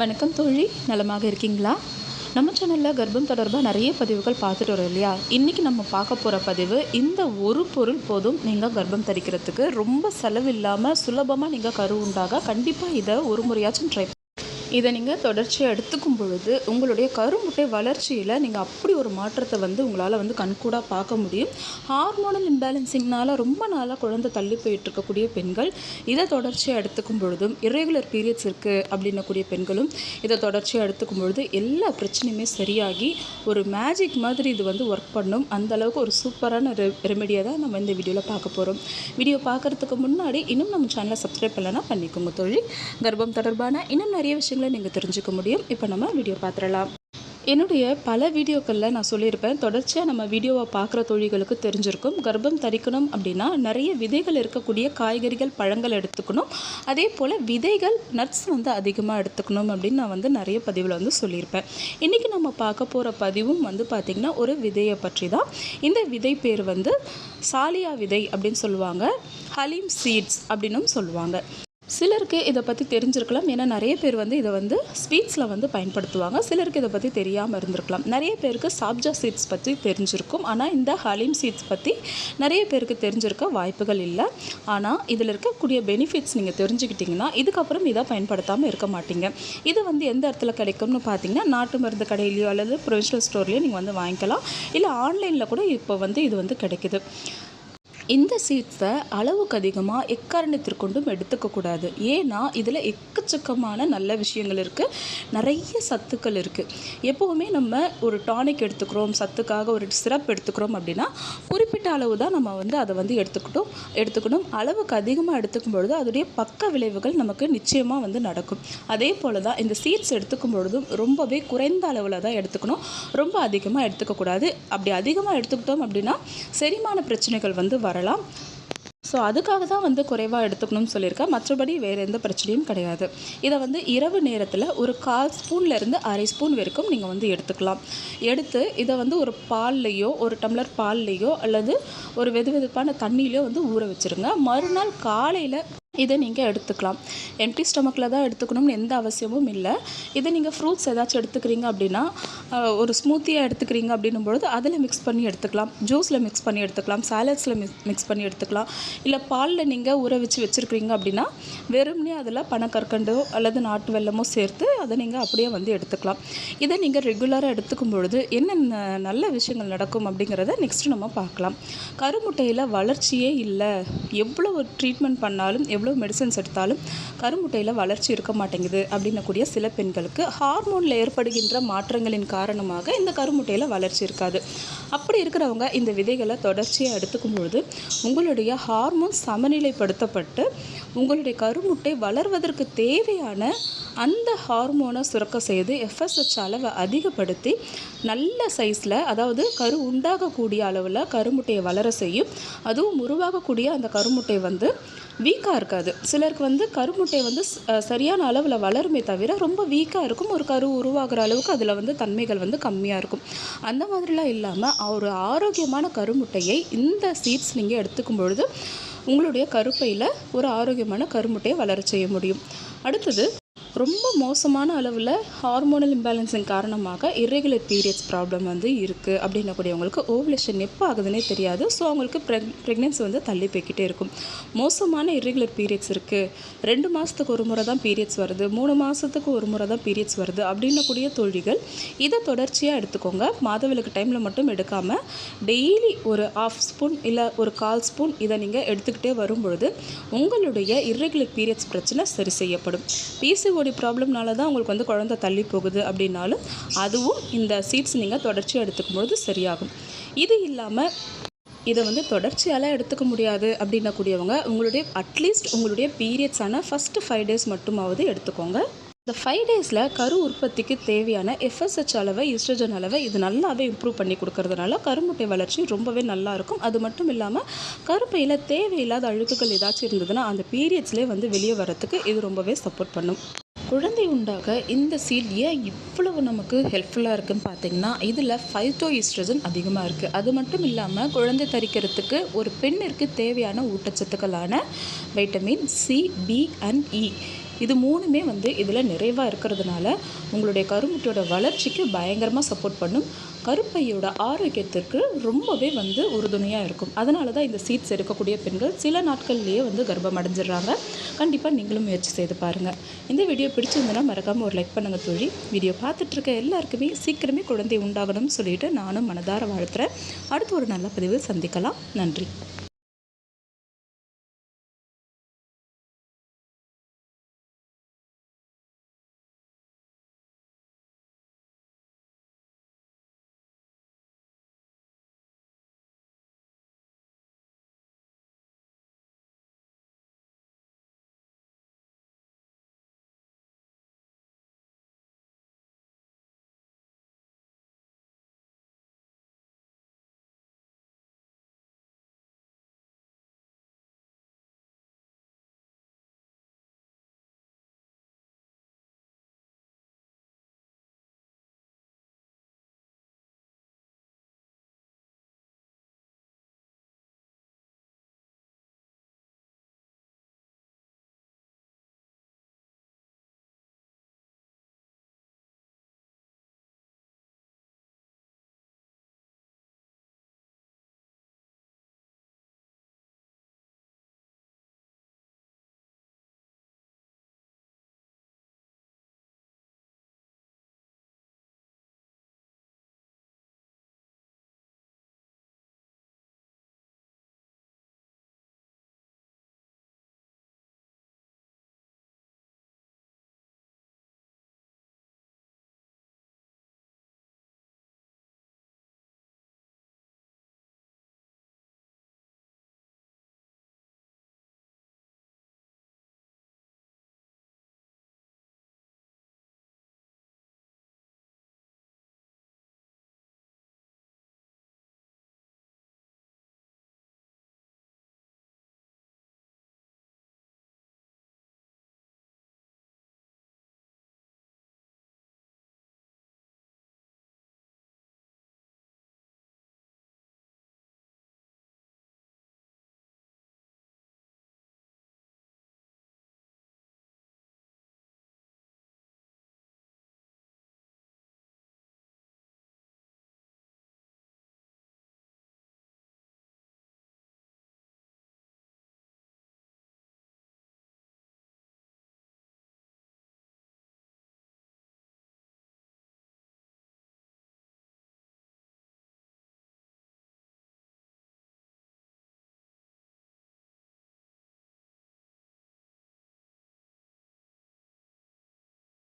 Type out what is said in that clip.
வணக்கம் தோழி. நலமாக இருக்கீங்களா? நம்ம சேனலில் கர்ப்பம் தொடர்பாக நிறைய பதிவுகள் பார்த்துட்டு வரோம் இல்லையா? இன்றைக்கி நம்ம பார்க்க போகிற பதிவு இந்த ஒரு பொருள் போதும் நீங்கள் கர்ப்பம் தரிக்கிறதுக்கு ரொம்ப செலவில்லாமல் சுலபமாக நீங்கள் கரு உண்டாக கண்டிப்பாக இதை ஒரு முறையாச்சும் ட்ரை இதை நீங்கள் தொடர்ச்சியாக எடுத்துக்கும் பொழுது உங்களுடைய கருமுட்டை வளர்ச்சியில் நீங்கள் அப்படி ஒரு மாற்றத்தை வந்து உங்களால் வந்து கண்கூடாக பார்க்க முடியும். ஹார்மோனல் இம்பேலன்சிங்னால ரொம்ப நாளாக குழந்தை தள்ளி போயிட்டு இருக்கக்கூடிய பெண்கள் இதை தொடர்ச்சியாக எடுத்துக்கும் பொழுதும் இரெகுலர் பீரியட்ஸ் இருக்குது அப்படின்னக்கூடிய பெண்களும் இதை தொடர்ச்சியாக எடுத்துக்கும் பொழுது எல்லா பிரச்சனையுமே சரியாகி ஒரு மேஜிக் மாதிரி இது வந்து ஒர்க் பண்ணும். அந்த அளவுக்கு ஒரு சூப்பரான ரெ ரெமெடியை தான் நம்ம இந்த வீடியோவில் பார்க்க போகிறோம் வீடியோ பார்க்குறதுக்கு முன்னாடி இன்னும் நம்ம சேனலை சப்ஸ்கிரைப் பண்ணலன்னா பண்ணிக்கோங்க தொழில் கர்ப்பம் தொடர்பான இன்னும் நிறைய விஷயங்கள் நீங்கள் தெரிஞ்சுக்க முடியும். இப்போ நம்ம வீடியோ பார்த்துடலாம். என்னுடைய பல வீடியோக்களில் நான் சொல்லியிருப்பேன் தொடர்ச்சியாக நம்ம வீடியோவை பார்க்குற தொழில்களுக்கு தெரிஞ்சிருக்கும். கர்ப்பம் தரிக்கணும் அப்படின்னா நிறைய விதைகள் இருக்கக்கூடிய காய்கறிகள் பழங்கள் எடுத்துக்கணும். அதே போல் விதைகள் நட்ஸ் வந்து அதிகமாக எடுத்துக்கணும் அப்படின்னு நான் வந்து நிறைய பதிவில் வந்து சொல்லியிருப்பேன். இன்றைக்கி நம்ம பார்க்க போகிற பதிவும் வந்து பார்த்திங்கன்னா ஒரு விதையை பற்றி தான் இந்த விதை பேர் வந்து சாலியா விதை அப்படின்னு சொல்லுவாங்க. ஹலீம் சீட்ஸ் அப்படின்னும் சொல்லுவாங்க. சிலருக்கு இதை பற்றி தெரிஞ்சிருக்கலாம். ஏன்னா நிறைய பேர் வந்து இதை வந்து ஸ்வீட்ஸில் வந்து பயன்படுத்துவாங்க. சிலருக்கு இதை பற்றி தெரியாமல் இருந்திருக்கலாம். நிறைய பேருக்கு சாப்ஜா சீட்ஸ் பற்றி தெரிஞ்சிருக்கும். ஆனால் இந்த ஹலீம் சீட்ஸ் பற்றி நிறைய பேருக்கு தெரிஞ்சிருக்க வாய்ப்புகள் இல்லை. ஆனால் இதில் இருக்கக்கூடிய பெனிஃபிட்ஸ் நீங்கள் தெரிஞ்சுக்கிட்டிங்கன்னா இதுக்கப்புறம் இதை பயன்படுத்தாமல் இருக்க மாட்டீங்க. இது வந்து எந்த இடத்துல கிடைக்கும்னு பார்த்தீங்கன்னா நாட்டு மருந்து கடையிலையோ அல்லது ப்ரொவிஷனல் ஸ்டோர்லேயோ நீங்கள் வந்து வாங்கிக்கலாம். இல்லை ஆன்லைனில் கூட இப்போ வந்து இது வந்து கிடைக்குது. இந்த சீட்ஸை அளவுக்கு அதிகமாக எக்காரணத்திற்கொண்டும் எடுத்துக்கக்கூடாது ஏன்னா இதில் எக்கச்சக்கமான நல்ல விஷயங்கள் இருக்குது நிறைய சத்துக்கள் இருக்குது எப்போவுமே நம்ம ஒரு டானிக் எடுத்துக்கிறோம் சத்துக்காக ஒரு சிரப் எடுத்துக்கிறோம் அப்படின்னா குறிப்பிட்ட அளவு தான் நம்ம வந்து அதை வந்து எடுத்துக்கிட்டோம். எடுத்துக்கணும். அளவுக்கு அதிகமாக எடுத்துக்கும் பொழுது அதோடைய பக்க விளைவுகள் நமக்கு நிச்சயமாக வந்து நடக்கும். அதே போல் தான் இந்த சீட்ஸ் எடுத்துக்கும் பொழுதும் ரொம்பவே குறைந்த அளவில் தான் எடுத்துக்கணும். ரொம்ப அதிகமாக எடுத்துக்கக்கூடாது அப்படி அதிகமாக எடுத்துக்கிட்டோம் அப்படின்னா செரிமான பிரச்சனைகள் வந்து வரலாம் ஸோ அதுக்காக தான் வந்து குறைவாக எடுத்துக்கணும்னு சொல்லியிருக்கேன் மற்றபடி வேறு எந்த பிரச்சனையும் கிடையாது. இதை வந்து இரவு நேரத்தில் ஒரு கால் ஸ்பூன்லேருந்து அரை ஸ்பூன் வரைக்கும் நீங்கள் வந்து எடுத்துக்கலாம். எடுத்து இதை வந்து ஒரு பால்லையோ ஒரு டம்ளர் பால்லையோ அல்லது ஒரு வெது வெதுப்பான தண்ணியிலையோ வந்து ஊற வச்சுருங்க. மறுநாள் காலையில் இதை நீங்கள் எடுத்துக்கலாம். எம்டி ஸ்டொமக்கில் தான் எடுத்துக்கணும்னு எந்த அவசியமும் இல்லை. இதை நீங்கள் ஃப்ரூட்ஸ் ஏதாச்சும் எடுத்துக்கிறீங்க அப்படின்னா ஒரு ஸ்மூத்தியாக எடுத்துக்கிறீங்க அப்படின்னும் பொழுது அதில் மிக்ஸ் பண்ணி எடுத்துக்கலாம். ஜூஸில் மிக்ஸ் பண்ணி எடுத்துக்கலாம். சாலட்ஸில் மிக்ஸ் மிக்ஸ் பண்ணி எடுத்துக்கலாம். இல்லை பாலில் நீங்கள் ஊற வச்சு வச்சுருக்கிறீங்க அப்படின்னா வெறுமனே அதில் பனக்கற்கண்டோ அல்லது நாட்டு வெல்லமோ சேர்த்து அதை நீங்கள் அப்படியே வந்து எடுத்துக்கலாம். இதை நீங்கள் ரெகுலராக எடுத்துக்கும் பொழுது என்னென்ன நல்ல விஷயங்கள் நடக்கும் அப்படிங்கிறத நெக்ஸ்ட்டு நம்ம பார்க்கலாம். கருமுட்டையில் வளர்ச்சியே இல்லை. எவ்வளோ ட்ரீட்மெண்ட் பண்ணாலும் எவ்வளோ மெடிசன்ஸ் எடுத்தாலும் கருமுட்டையில் வளர்ச்சி இருக்க மாட்டேங்குது அப்படின்னக்கூடிய சில பெண்களுக்கு ஹார்மோனில் ஏற்படுகின்ற மாற்றங்களின் காரணமாக இந்த கருமுட்டையில் வளர்ச்சி இருக்காது. அப்படி இருக்கிறவங்க இந்த விதைகளை தொடர்ச்சியாக எடுத்துக்கும் பொழுது உங்களுடைய ஹார்மோன் சமநிலைப்படுத்தப்பட்டு உங்களுடைய கருமுட்டை வளர்வதற்கு தேவையான அந்த ஹார்மோனை சுரக்க செய்து எஃப்எஸ்ஹெச் அளவை அதிகப்படுத்தி நல்ல சைஸில் அதாவது கரு உண்டாகக்கூடிய அளவில் கருமுட்டையை வளர செய்யும். அதுவும் உருவாகக்கூடிய அந்த கருமுட்டை வந்து வீக்காக இருக்காது. சிலருக்கு வந்து கருமுட்டை வந்து சரியான அளவில் வளருமே தவிர ரொம்ப வீக்காக இருக்கும். ஒரு கரு உருவாகிற அளவுக்கு அதில் வந்து தன்மைகள் வந்து கம்மியாக இருக்கும். அந்த மாதிரிலாம் இல்லாமல் ஒரு ஆரோக்கியமான கருமுட்டையை இந்த சீட்ஸ் நீங்கள் எடுத்துக்கும் பொழுது உங்களுடைய கருப்பையில் ஒரு ஆரோக்கியமான கருமுட்டையை வளர செய்ய முடியும். அடுத்தது ரொம்ப மோசமான அளவில் ஹார்மோனல் இம்பேலன்ஸின் காரணமாக irregular பீரியட்ஸ் ப்ராப்ளம் வந்து இருக்குது அப்படின்னக்கூடியவங்களுக்கு ஓவலேஷன் எப்போ ஆகுதுன்னே தெரியாது. ஸோ அவங்களுக்கு ப்ரெக் ப்ரெக்னென்சி வந்து தள்ளி போய்க்கிட்டே இருக்கும். மோசமான irregular பீரியட்ஸ் இருக்குது ரெண்டு மாதத்துக்கு ஒரு முறை தான் பீரியட்ஸ் வருது. மூணு மாதத்துக்கு ஒரு முறை தான் பீரியட்ஸ் வருது அப்படின்னக்கூடிய தொழில்கள் இதை தொடர்ச்சியாக எடுத்துக்கோங்க. மாதவிலக்கு டைமில் மட்டும் எடுக்காமல் டெய்லி ஒரு ஆஃப் ஸ்பூன் இல்லை ஒரு கால் ஸ்பூன் இதை நீங்கள் எடுத்துக்கிட்டே வரும்பொழுது உங்களுடைய irregular பீரியட்ஸ் பிரச்சனை சரி செய்யப்படும். பிசிஓடி ப்ராப்ளம்னால தான் உங்களுக்கு வந்து குழந்தை தள்ளி போகுது அப்படின்னாலும் அதுவும் இந்த சீட்ஸ் நீங்கள் தொடர்ச்சியாக எடுத்துக்கும்பொழுது சரியாகும். இது இல்லாமல் இதை வந்து தொடர்ச்சியால் எடுத்துக்க முடியாது அப்படின்னக்கூடியவங்க உங்களுடைய அட்லீஸ்ட் உங்களுடைய பீரியட்ஸான ஃபஸ்ட்டு ஃபைவ் டேஸ் மட்டுமாவது எடுத்துக்கோங்க. இந்த ஃபைவ் டேஸில் கரு உற்பத்திக்கு தேவையான எஃப்எஸ்ஹெச் அளவை ஈஸ்ட்ரஜன் அளவை இது நல்லாவே இம்ப்ரூவ் பண்ணி கொடுக்கறதுனால கருமுட்டை வளர்ச்சி ரொம்பவே நல்லா இருக்கும். அது மட்டும் இல்லாமல் கருப்பையில் தேவையில்லாத அழுக்குகள் ஏதாச்சும் இருந்ததுன்னா அந்த பீரியட்ஸ்லேயே வந்து வெளியே வரத்துக்கு இது ரொம்பவே சப்போர்ட் பண்ணும். குழந்தை உண்டாக இந்த சீட் ஏன் இவ்வளவு நமக்கு ஹெல்ப்ஃபுல்லாக இருக்குன்னு பார்த்தீங்கன்னா இதில் ஃபைட்டோ ஈஸ்ட்ரஜன் அதிகமாக இருக்குது அது மட்டும் இல்லாமல் குழந்தை தரிக்கிறதுக்கு ஒரு பெண்ணிற்கு தேவையான ஊட்டச்சத்துக்களான vitamin C B and E இது மூணுமே வந்து இதில் நிறைவாக இருக்கிறதுனால உங்களுடைய கருமுட்டையோட வளர்ச்சிக்கு பயங்கரமாக சப்போர்ட் பண்ணும். கருப்பையோட ஆரோக்கியத்திற்கு ரொம்பவே வந்து உறுதுணையாக இருக்கும். அதனால தான் இந்த சீட்ஸ் எடுக்கக்கூடிய பெண்கள் சில நாட்கள்லேயே வந்து கர்ப்பம் அடைஞ்சிடுறாங்க. கண்டிப்பாக நீங்களும் முயற்சி செய்து பாருங்கள் இந்த வீடியோ பிடிச்சிருந்ததுன்னா மறக்காமல் ஒரு லைக் பண்ணுங்கள் தோழி. வீடியோ பார்த்துட்ருக்க எல்லாருக்குமே சீக்கிரமே குழந்தை உண்டாகணும்னு சொல்லிட்டு நானும் மனதார வாழ்த்துறேன். அடுத்து ஒரு நல்ல பதிவு சந்திக்கலாம். நன்றி.